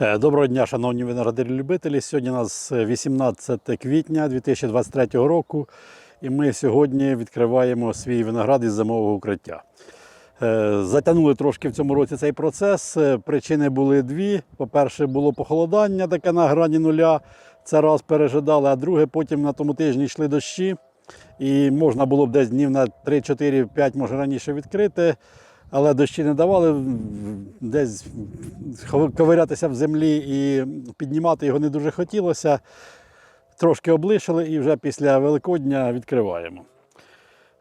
Е, Доброго дня, шановні виноградарі-любителі. Сьогодні у нас 18 квітня 2023 року, і ми сьогодні відкриваємо свій виноград із зимового укриття. Е, Затягнули трошки в цьому році цей процес. Е, Причини були дві. По-перше, було похолодання таке на грані нуля. Це раз пережидали, а друге, потім на тому тижні йшли дощі. І можна було б десь днів на 3-4-5, може раніше відкрити. Але дощі не давали десь ковирятися в землі і піднімати його не дуже хотілося. Трошки облишили і вже після Великодня відкриваємо.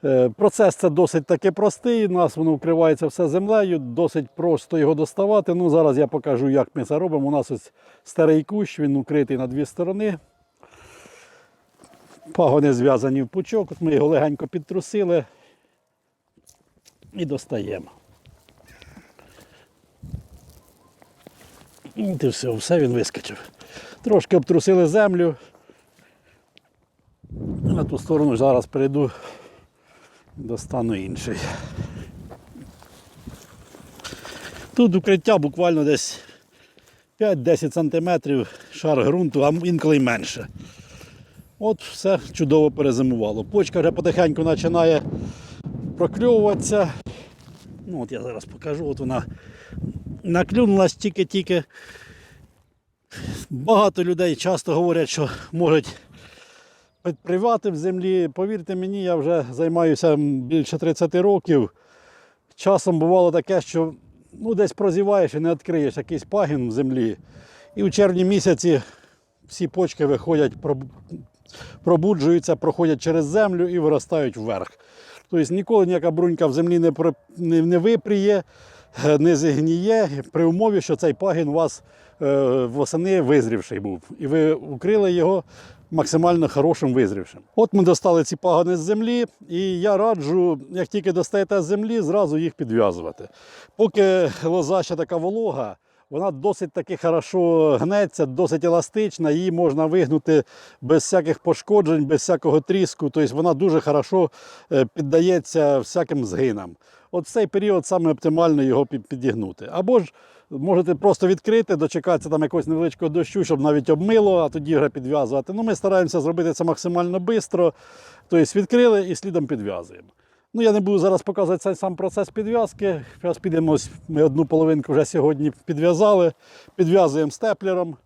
Е, Процес це досить таки простий. У нас воно вкривається все землею, досить просто його доставати. Ну, зараз я покажу, як ми це робимо. У нас ось старий кущ, він укритий на дві сторони. Пагони зв'язані в пучок. От ми його легенько підтрусили і достаємо. І все, все він вискочив. Трошки обтрусили землю. На ту сторону зараз перейду, достану інший. Тут укриття буквально десь 5-10 см шар ґрунту, а інколи й менше. От все чудово перезимувало. Почка вже потихеньку починає прокльовуватися. Ну, от я зараз покажу, от вона наклюнулась тільки-тільки. Багато людей часто говорять, що можуть підпривати в землі. Повірте мені, я вже займаюся більше 30 років. Часом бувало таке, що ну, десь прозіваєш і не відкриєш якийсь пагін в землі. І у червні місяці всі почки виходять, пробуджуються, проходять через землю і виростають вверх. Тобто ніколи ніяка брунька в землі не, не, випріє, не зігніє, при умові, що цей пагін у вас е, восени визрівший був. І ви укрили його максимально хорошим визрівшим. От ми достали ці пагони з землі, і я раджу, як тільки достаєте з землі, зразу їх підв'язувати. Поки лоза ще така волога, вона досить таки хорошо гнеться, досить еластична, її можна вигнути без всяких пошкоджень, без всякого тріску. Тобто вона дуже хорошо е, піддається всяким згинам. От цей період саме оптимально його підігнути. Або ж можете просто відкрити, дочекатися там якогось невеличкого дощу, щоб навіть обмило, а тоді вже підв'язувати. Ну, ми стараємося зробити це максимально швидко. Тобто відкрили і слідом підв'язуємо. Ну, я не буду зараз показувати цей сам процес підв'язки. Зараз підемо, ми одну половинку вже сьогодні підв'язали, підв'язуємо степлером.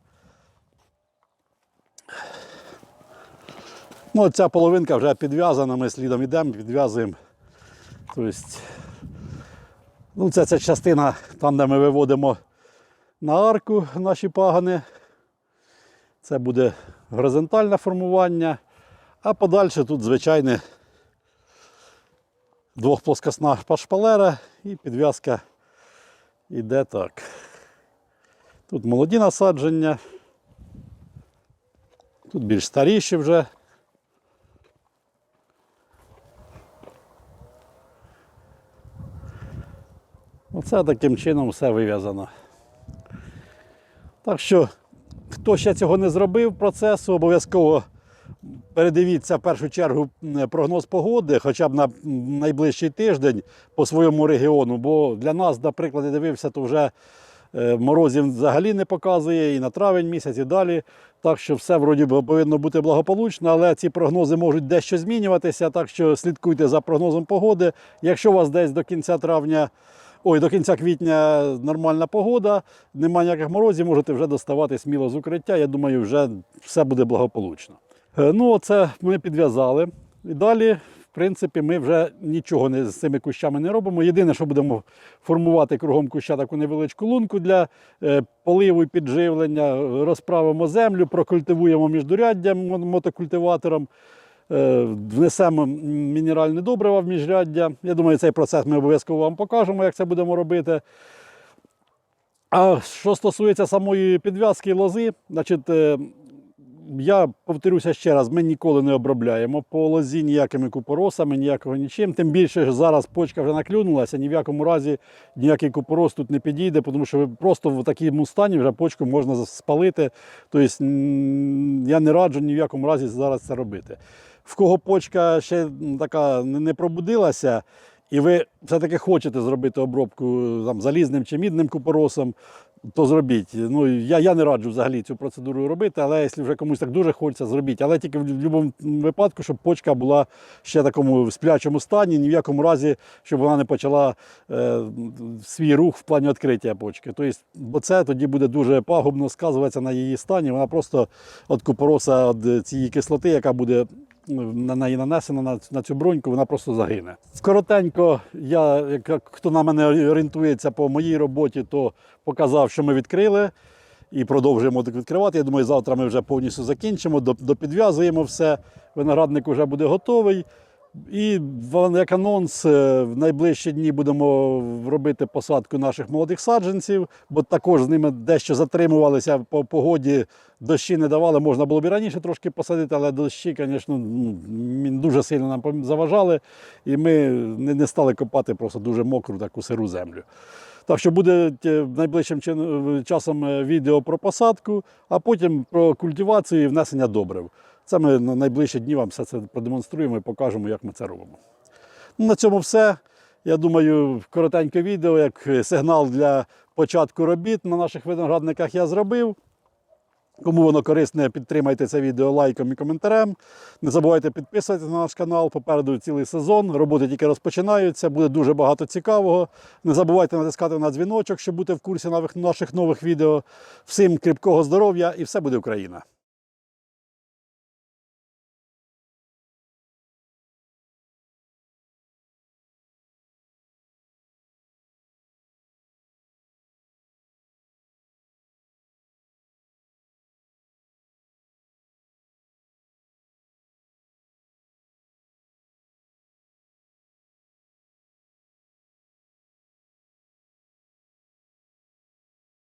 Ну, ця половинка вже підв'язана, ми слідом йдемо, підв'язуємо. Тобто, ну, це, це частина там, де ми виводимо на арку наші пагани. Це буде горизонтальне формування, а подальше тут звичайне двохплоскосна шпалера і підв'язка йде так. Тут молоді насадження, тут більш старіші вже. Оце таким чином все вив'язано. Так що, хто ще цього не зробив процесу, обов'язково передивіться в першу чергу прогноз погоди, хоча б на найближчий тиждень по своєму регіону. Бо для нас, наприклад, я дивився, то вже е, морозів взагалі не показує і на травень місяць, і далі. Так що все вроді повинно бути благополучно, але ці прогнози можуть дещо змінюватися. Так що слідкуйте за прогнозом погоди. Якщо у вас десь до кінця травня. Ой, до кінця квітня нормальна погода, немає ніяких морозів, можете вже доставати сміло з укриття. Я думаю, вже все буде благополучно. Е, Ну, оце ми підв'язали. І далі, в принципі, ми вже нічого не, з цими кущами не робимо. Єдине, що будемо формувати кругом куща таку невеличку лунку для е, поливу і підживлення, розправимо землю, прокультивуємо міждуряддя мотокультиватором. Е, Внесемо мінеральне добриво в міжряддя. Я думаю, цей процес ми обов'язково вам покажемо, як це будемо робити. А що стосується самої підв'язки лози, значить, я повторюся ще раз, ми ніколи не обробляємо по лозі ніякими купоросами, ніякого нічим. Тим більше що зараз почка вже наклюнулася, ні в якому разі ніякий купорос тут не підійде, тому що просто в такому стані вже почку можна спалити. Тобто я не раджу ні в якому разі зараз це робити. В кого почка ще така не пробудилася, і ви все-таки хочете зробити обробку там, залізним чи мідним купоросом, то зробіть. Ну, я, я не раджу взагалі цю процедуру робити, але якщо вже комусь так дуже хочеться, зробіть. Але тільки в будь-якому випадку, щоб почка була ще в такому сплячому стані, ні в якому разі, щоб вона не почала е, свій рух в плані відкриття почки. Тобто, бо це тоді буде дуже пагубно сказуватися на її стані. Вона просто від купороса від цієї кислоти, яка буде на неї нанесена на, цю броньку, вона просто загине. Скоротенько, я, як хто на мене орієнтується по моїй роботі, то показав, що ми відкрили і продовжуємо так відкривати. Я думаю, завтра ми вже повністю закінчимо, допідв'язуємо все. Виноградник вже буде готовий. І як анонс, е, в найближчі дні будемо робити посадку наших молодих саджанців, бо також з ними дещо затримувалися по погоді, дощі не давали. Можна було б і раніше трошки посадити, але дощі, звісно, ну, дуже сильно нам заважали, і ми не, стали копати просто дуже мокру таку сиру землю. Так що буде е, найближчим часом е, відео про посадку, а потім про культивацію і внесення добрив. Це ми на найближчі дні вам все це продемонструємо і покажемо, як ми це робимо. Ну, на цьому все. Я думаю, коротеньке відео, як сигнал для початку робіт на наших виноградниках я зробив. Кому воно корисне, підтримайте це відео лайком і коментарем. Не забувайте підписуватися на наш канал. Попереду цілий сезон. Роботи тільки розпочинаються, буде дуже багато цікавого. Не забувайте натискати на дзвіночок, щоб бути в курсі наших нових відео. Всім кріпкого здоров'я і все буде Україна!